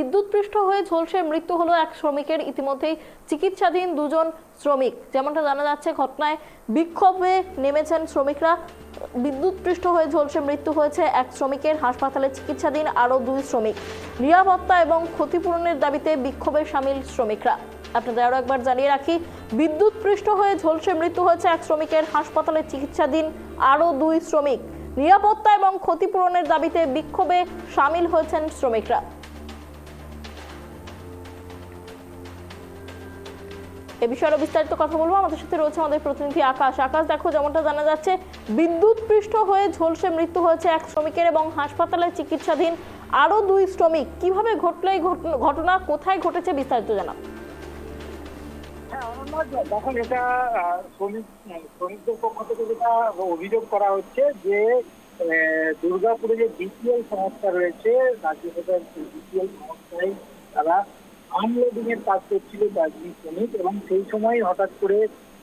বিদ্যুৎপৃষ্ট হয়ে ঝলসে মৃত্যু হলো এক শ্রমিকের। ইতিমধ্যেই চিকিৎসাধীন দুজন শ্রমিক। যেমনটা জানা যাচ্ছে, ঘটনায় বিক্ষোভে নেমেছেন শ্রমিকরা। বিদ্যুৎপৃষ্ট হয়ে ঝলসে মৃত্যু হয়েছে এক শ্রমিকের। হাসপাতালে চিকিৎসাধীন আরও দুই শ্রমিক। নিরাপত্তা এবং ক্ষতিপূরণের দাবিতে বিক্ষোভে সামিল শ্রমিকরা। আপনাদের আরও একবার জানিয়ে রাখি, বিদ্যুৎপৃষ্ট হয়ে ঝলসে মৃত্যু হয়েছে এক শ্রমিকের। হাসপাতালে চিকিৎসাধীন আরও দুই শ্রমিক। নিরাপত্তা এবং ক্ষতিপূরণের দাবিতে বিক্ষোভে সামিল হয়েছেন শ্রমিকরা। এ বিষয়ে আরও বিস্তারিত কথা বলব। আমাদের সাথে রয়েছে আমাদের প্রতিনিধি আকাশ। আকাশ, দেখো, যেমনটা জানা যাচ্ছে, বিদ্যুৎ পৃষ্ঠ হয়ে ঝলসে মৃত্যু হয়েছে এক শ্রমিকের এবং হাসপাতালে চিকিৎসাধীন আরও দুই শ্রমিক। কীভাবে ঘটলো এই ঘটনা- কোথায় ঘটেছে বিস্তারিত জানাও। হ্যাঁ দেখুন, এটা শ্রমিক শ্রমিকদের পক্ষ থেকে যেটা অভিযোগ করা হচ্ছে যে দুর্গাপুরে যে বিপিএল সংস্থা রয়েছে, রাজ্য সরকার বিপিএল সংস্থায় তারা আনলোডিং এর কাজ করছিল দার্জিলিং শ্রমিক এবং সেই সময় হঠাৎ করে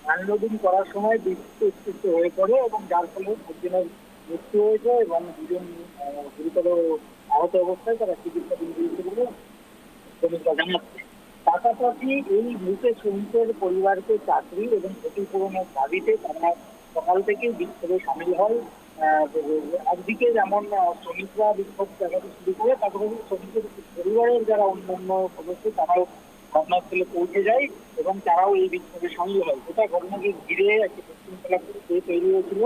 আনলোডিং করার সময় উৎপৃষ্ট হয়ে পড়ে এবং যার ফলে একজনের মৃত্যু হয়েছে এবং দুজন গুরুতর আহত অবস্থায় তারা চিকিৎসাধীন রয়েছে বলে শ্রমিকরা জানাচ্ছে। পাশাপাশি এই মৃত শ্রমিকের পরিবারকে চাকরি এবং ক্ষতিপূরণের দাবিতে তারা সকাল থেকেই বিক্ষোভে সামিল হয়। একদিকে যেমন শ্রমিকরা বিক্ষোভ দেখাতে শুরু করে, পাশাপাশি শ্রমিকের যারা অন্যান্য সদস্য, তারাও ঘটনাস্থলে পৌঁছে যায় এবং তারাও এই বিক্ষোভে সামিল হয়। গোটা ঘটনাকে ঘিরে একটি বিশৃঙ্খলা তৈরি হয়েছিল।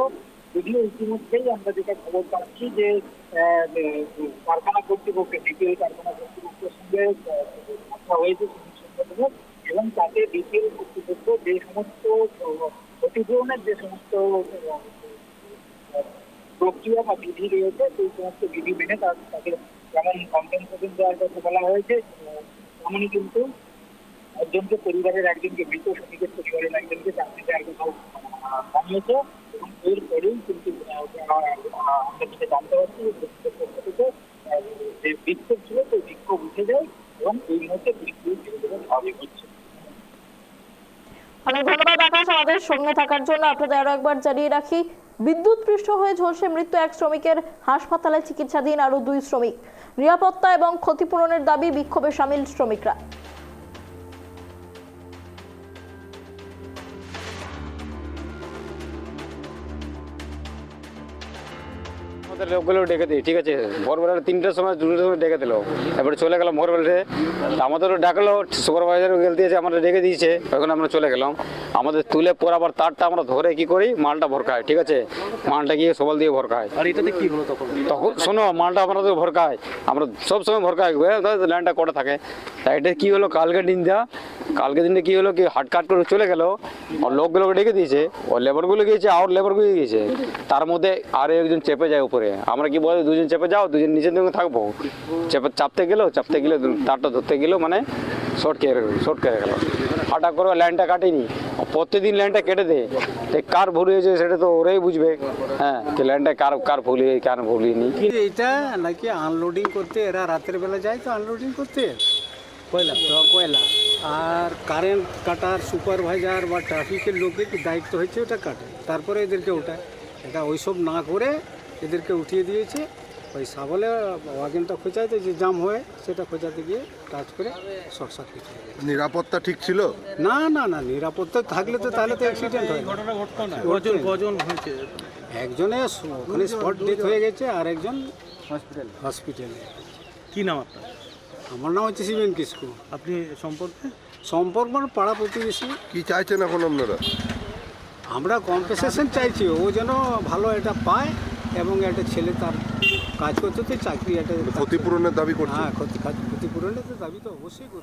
যদিও ইতিমধ্যেই আমরা যেটা খবর পাচ্ছি যে কারখানা কর্তৃপক্ষ ডিপিএল কারখানা কর্তৃপক্ষের সঙ্গে কথা হয়েছে এবং তাতে ডিপিএল কর্তৃপক্ষ যে সমস্ত, ক্ষতিপূরণের যে সমস্ত প্রক্রিয়া বা বিধি রয়েছে, সেই সমস্ত বিধি মেনে তাকে যেমন কম্পেনসেশন দেওয়ার কথা বলা হয়েছে তেমনই কিন্তু একজনকে, পরিবারের একজনকে, মৃত শ্রমিকের পরিবারের একজনকে চাকরি দেওয়ার কথা জানিয়েছে এবং এরপরেই কিন্তু আমরা যেটা জানতে পারছি যে বিক্ষোভ ছিল, সেই বিক্ষোভ উঠে যায় এবং এই মুহূর্তে বিক্ষোভ ধীরে ধীরে হচ্ছে। অনেক ধন্যবাদ আকাশ। আমাদের সঙ্গে থাকার জন্য আপনাদের আরও একবার জানিয়ে রাখি, বিদ্যুৎ পৃষ্ঠ হয়ে ঝলসে মৃত্যু এক শ্রমিকের হাসপাতালে চিকিৎসাধীন আরও দুই শ্রমিক। নিরাপত্তা এবং ক্ষতিপূরণের দাবি বিক্ষোভে সামিল শ্রমিকরা। লোকগুলো ডেকে দিই ঠিক আছে? ভোরবেলা তিনটার সময় দুটোর সময় ডেকে দিল। এবারে চলে গেলাম ভোরবেলাতে। আমাদেরও ডাকলো সুপারভাইজারও গেল দিয়েছে আমরা ডেকে দিয়েছে। এখন আমরা চলে গেলাম। আমাদের তুলে পর আবার তারটা আমরা ধরে কি করি? মালটা ভরকায় ঠিক আছে? মালটা গিয়ে সবল দিয়ে ভরকায় আর এটাতে কি হলো তখন? তখন শোনো মালটা আমাদের ভরকায় আমরা সব সময় ভরকায় ল্যান্ডটা কটা থাকে? তা এটা কি হলো? কালকে দিনটা কালকে দিনটা কি হলো কি হাট কাট করে চলে গেল, আর লোকগুলোকে ডেকে দিয়েছে ও লেবারগুলো গিয়েছে আর লেবারগুলো গিয়েছে। তার মধ্যে আর একজন চেপে যায় উপরে। আমরা কি বলি দুজন চেপে যাও, দুজন নিচের দিকে থাকব? চেপে চাপতে গেলো, চাপতে গেলে তারটা ধরতে গেলেও মানে শর্ট কেড়ে শর্ট কেড়ে গেল। হঠাৎ করে লাইনটা কাটেনি। প্রত্যেকদিন লাইনটা কেটে তো কার ভুল হয়েছে সেটা তো ওরাই বুঝবে। হ্যাঁ কি লাইনটা কার কার ভুল হয়ে কার ভুল হয়নি। এটা নাকি আনলোডিং করতে, এরা রাতের বেলা যায় তো আনলোডিং করতে? কয়লা? কয়লা। আর কারেন্ট কাটার সুপারভাইজার বা ট্রাফিকের লোকের কি দায়িত্ব হয়েছে ওটা কাটে? তারপরে এদেরকে ওঠায় এটা ওইসব না করে এদেরকে উঠিয়ে দিয়েছে। ওই সাবলে ওয়াগনটা খোঁচাইতে যে জাম হয়ে সেটা খোঁচাতে গিয়ে টাচ করে শর্ট সার্কিট নিরাপত্তা ঠিক ছিল? না না না নিরাপত্তা থাকলে তো তাহলে তো অ্যাক্সিডেন্ট হয়। ঘটনা ঘটতো না। কজন কজন হয়েছে? একজনে ওখানে স্পট ডেথ হয়ে গেছে আর একজন হসপিটাল হসপিটালে কী নাম আপনার? আমার নাম হচ্ছে শিবেন কিসকু। আপনি সম্পর্কে? সম্পর্ক মানে পাড়া প্রতিবেশী। কি চাইছেন এখন আপনারা? আমরা কম্পেনসেশন চাইছি ও যেন ভালো এটা পায় এবং একটা ছেলে তার কাজ করতে তো চাকরি একটা ক্ষতিপূরণের দাবি করছে? হ্যাঁ ক্ষতি ক্ষতিপূরণের তো দাবি তো অবশ্যই করছে।